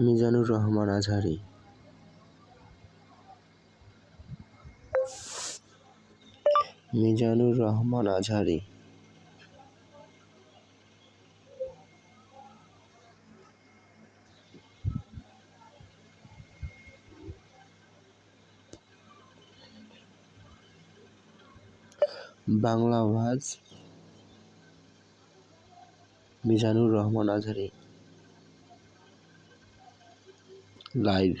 মিজানুর রহমান আজহারি। মিজানুর রহমান আজহারি। বাংলা আওয়াজ মিজানুর রহমান আজহারি। live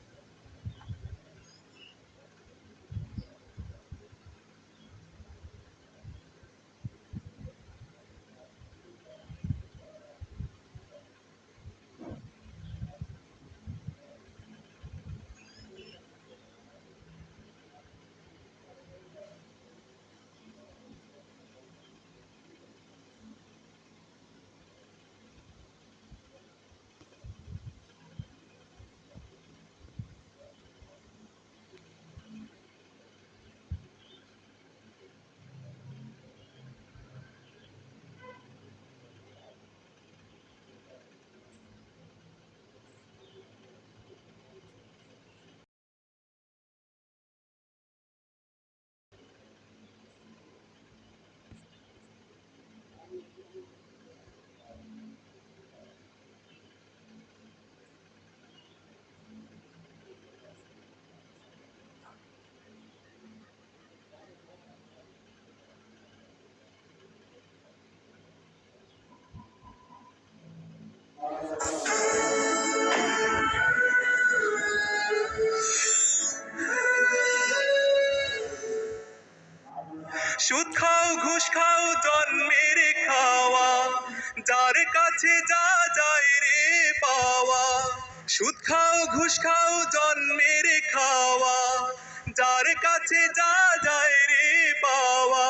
যার কাছে যা যায় রে পাওয়া,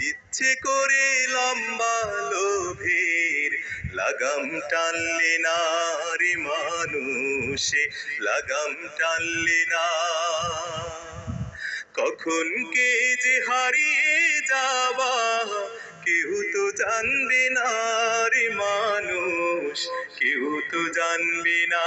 ইচ্ছে করে লম্বা লোভের লাগাম টানলে না রে মানুষে, লাগাম টানলে না। কখন কে যে হারিয়ে যাবা কেউ তো জানবে না রে মানুষ, কেউ তো জানবে না।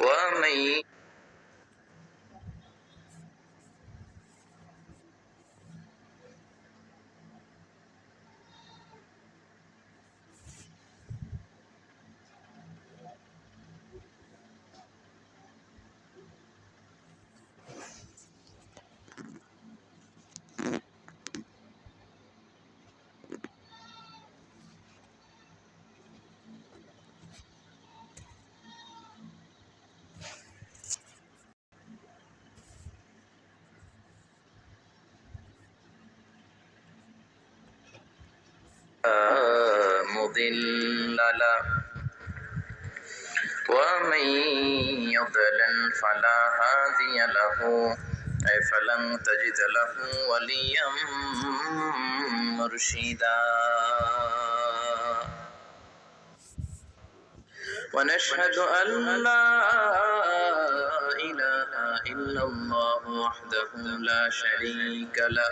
ومن مضل له. ومن يضلل فلا هادي له. فلن تجد له وليا مرشدا. ونشهد أن لا إله إلا الله وحده لا شريك له.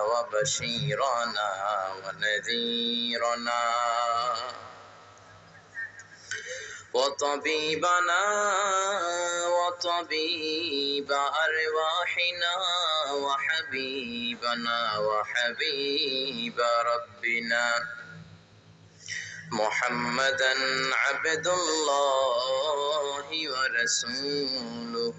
وبشيرنا ونذيرنا. وطبيبنا وطبيب أرواحنا وحبيبنا وحبيب ربنا. محمدا عبد الله ورسوله.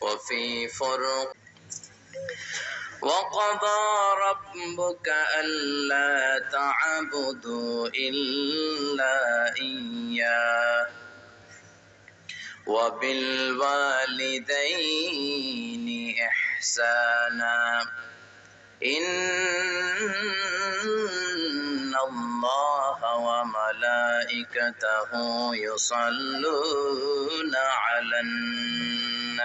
وفي فرق. وقضى ربك ألا تعبدوا إلا إياه. وبالوالدين إحسانا. إن الله وملائكته يصلون على النبي.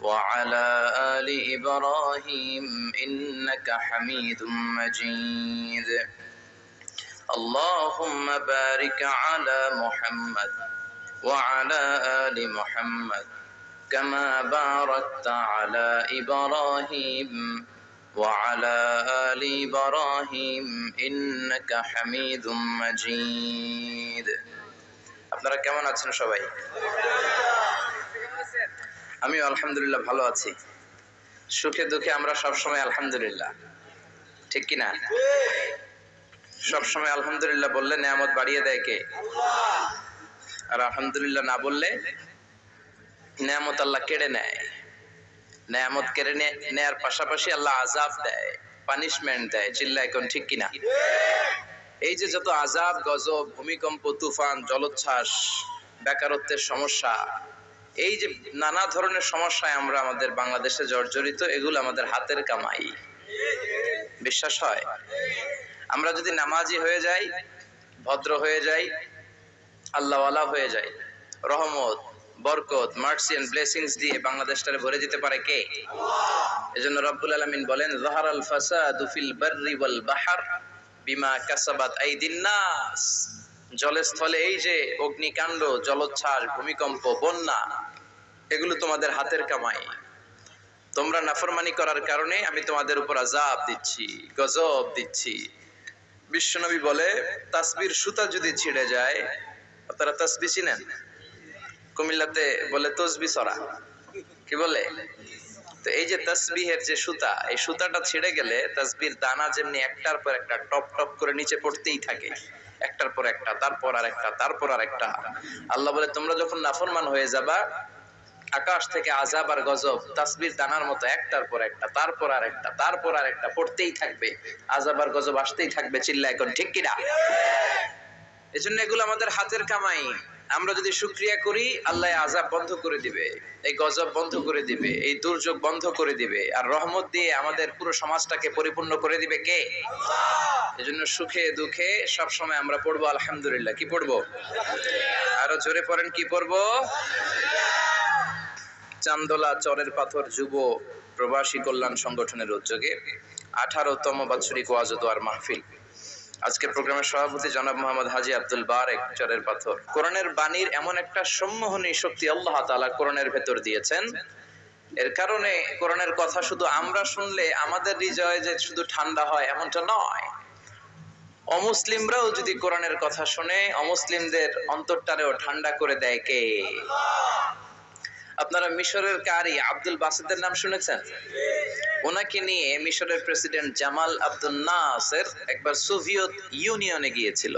وعلى آل إبراهيم إنك حميد مجيد اللهم بارك على محمد وعلى آل محمد كما باركت على إبراهيم وعلى آل إبراهيم إنك حميد مجيد আপনারা কেমন আছেন সবাই আমিও আলহামদুলিল্লাহ ভালো আছি। সুখে দুঃখে আমরা সব সময় আলহামদুলিল্লাহ। ঠিক কি না সব সময় আলহামদুলিল্লাহ বললে নিয়ামত বাড়িয়ে দেয় কে? আর আলহামদুলিল্লাহ না বললে নিয়ামত আল্লাহ কেড়ে নেয়। নিয়ামত কেড়ে নেয়ার পাশাপাশি আল্লাহ আজাব দেয় পানিশমেন্ট দেয় চিল্লা এখন ঠিক কিনা? এই যে যত আজাব গজব, ভূমিকম্প, তুফান, জলোচ্ছ্বাস, বেকারত্বের সমস্যা এই যে নানা ধরনের সমস্যায় আমরা আমাদের বাংলাদেশে জর্জরিত, এগুলো আমাদের হাতের কামাই। বিশ্বাস হয়? আমরা যদি নামাজি হয়ে যাই, ভদ্র হয়ে যাই, আল্লাহওয়ালা হয়ে যাই, রহমত, বরকত মার্সি এন্ড ব্লেসিংস দিয়ে বাংলাদেশটারে ভরে দিতে পারে কে? এজন্য রব্বুল আলামিন বলেন যাহারাল ফাসাদু ফিল বাররি ওয়াল বাহর বিমা কাসাবাত আইদিন নাস। জলে স্থলে এই যে অগ্নিকাণ্ড, জলোচ্ছ্বাস, ভূমিকম্প, বন্যা এগুলো তোমাদের হাতের কামাই। তোমরা নাফরমানি করার কারণে আমি তোমাদের উপর আজাব দিচ্ছি, গজব দিচ্ছি। বিশ্বনবী বলে, তাসবির সুতা যদি ছিঁড়ে যায় তারা তাসবি চিনেন? কুমিল্লাতে বলে, তসবি সরা। কি বলে? তো এই যে তসবিহের যে সুতা, এই সুতাটা ছিঁড়ে গেলে তসবির দানা যেমনি একটার পর একটা টপ টপ করে নিচে পড়তেই থাকে। একটার পর একটা, তারপর আর একটা তারপর আর একটা আল্লাহ বলে, তোমরা যখন নাফরমান হয়ে যাবা আকাশ থেকে আজাব আর গজব, তাসবির দানার মতো একটার পর একটা, তারপর আর একটা, তারপর আর একটা, পড়তেই থাকবে। আজাব আর গজব আসতেই থাকবে চিল্লা এখন ঠিক কিনা? এই জন্য এগুলো আমাদের হাতের কামাই। আমরা যদি শুক্রিয়া করি, আল্লাহ আজাব বন্ধ করে দিবে, এই গজব বন্ধ করে দিবে, এই দুর্যোগ বন্ধ করে দিবে, আর রহমত দিয়ে আমাদের পুরো সমাজটাকে পরিপূর্ণ করে দিবে কে? এজন্য সুখে দুঃখে সব সময় আমরা পড়ব, আলহামদুলিল্লাহ। কি পড়ব? আরও জোরে পড়েন, কি পড়ব? চান্দোলা চরের পাথর যুব প্রবাসী কল্যাণ সংগঠনের উদ্যোগে আঠারোতম বাৎসরিক ওয়াজ মাহফিল। আজকে প্রোগ্রামের সভাপতি জনাব মোহাম্মদ হাজি আব্দুল বারেক চরের পাথর। কোরআনের বাণীর এমন একটা সম্মোহনী শক্তি আল্লাহ তালা কোরআনের ভেতর দিয়েছেন। এর কারণে কোরআনের কথা শুধু আমরা শুনলে আমাদের হৃদয়ে যে শুধু ঠান্ডা হয় এমনটা নয়। অমুসলিমরাও যদি কোরআনের কথা শুনে, অমুসলিমদের অন্তরটারেও ঠান্ডা করে দেয় কে? আপনারা মিশরের কারি আব্দুল বাসিদের নাম শুনেছেন? ওনাকে নিয়ে মিশরের প্রেসিডেন্ট জামাল আব্দুল নাসের একবার সোভিয়েত ইউনিয়নে গিয়েছিল,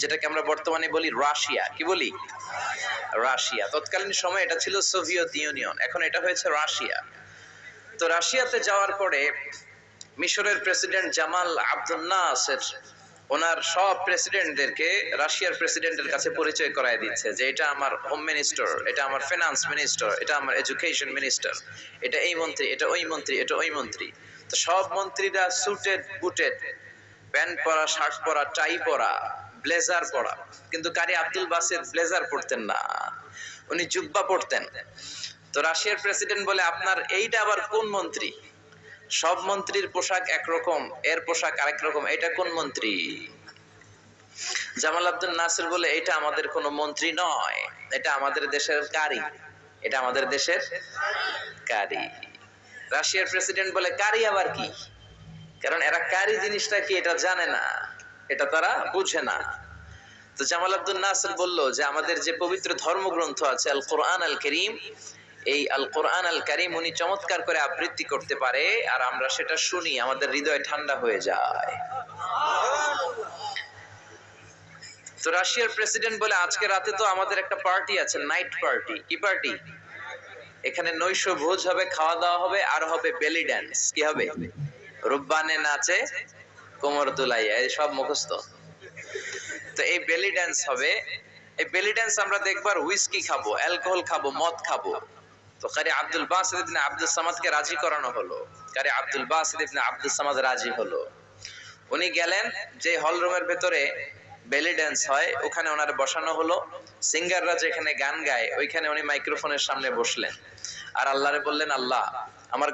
যেটাকে আমরা বর্তমানে বলি রাশিয়া। কি বলি? রাশিয়া। তৎকালীন সময় এটা ছিল সোভিয়েত ইউনিয়ন, এখন এটা হয়েছে রাশিয়া। তো রাশিয়াতে যাওয়ার পরে মিশরের প্রেসিডেন্ট জামাল আব্দুল নাসের ওনার সব প্রেসিডেন্টদেরকে রাশিয়ার প্রেসিডেন্টের কাছে পরিচয় করায় দিচ্ছে যে এটা আমার হোম মিনিস্টার, এটা আমার ফিনান্স মিনিস্টার, এটা আমার এডুকেশন মিনিস্টার, এটা এই মন্ত্রী, এটা ওই মন্ত্রী, এটা ওই মন্ত্রী। তো সব মন্ত্রীরা সুটেড বুটেড প্যান্ট পরা শার্ট পরা টাই পরা ব্লেজার পরা। কিন্তু কারি আব্দুল বাসিদ ব্লেজার পরতেন না। উনি জুব্বা পরতেন। তো রাশিয়ার প্রেসিডেন্ট বলে, আপনার এইটা আবার কোন মন্ত্রী? সব মন্ত্রীর পোশাক একরকম, এর পোশাক আরেক রকম, এটা কোন মন্ত্রী? জামাল আব্দুল নাসির বলে, এটা আমাদের কোন মন্ত্রী নয়, এটা আমাদের দেশের কারি এটা আমাদের দেশের কারি রাশিয়ার প্রেসিডেন্ট বলে কারি আবার কি? কারণ এরা কারি জিনিসটা কি এটা জানে না, এটা তারা বুঝে না। তো জামাল আব্দুল নাসির বলল যে, আমাদের যে পবিত্র ধর্মগ্রন্থ আছে আল কোরআন আল করিম এই আল কোরআন আল করিম উনি চমৎকার করে আবৃত্তি করতে পারে, আর আমরা সেটা শুনি, আমাদের হৃদয় ঠান্ডা হয়ে যায়। তো রাশিয়ার প্রেসিডেন্ট বলে, আজকে রাতে তো আমাদের একটা পার্টি আছে, নাইট পার্টি। কি পার্টি? এখানে নৈশ ভোজ হবে, খাওয়া দাওয়া হবে, আর হবে বেলি ড্যান্স কি হবে? রুব্বানে নাচে, কোমর দুলাইয়া, এই সব মুখস্থ। তো এই বেলি ড্যান্স হবে, এই বেলি ড্যান্স আমরা দেখবার হুইস্কি খাব অ্যালকোহল খাব, মদ খাব। তো কারি আব্দুল বাসিদ আব্দুল সামাদকে রাজি করানো হলো। কারি আব্দুল বাসিদ আব্দুল সামাদ রাজি হলো। উনি গেলেন যে হল রুমের ভেতরে বেলি ড্যান্স হয়, ওখানে ওনার বসানো হলো। সিঙ্গাররা যেখানে গান গায়, ওইখানে উনি মাইক্রোফোনের সামনে বসলেন। আর আল্লাহরে বললেন, আল্লাহ, আমার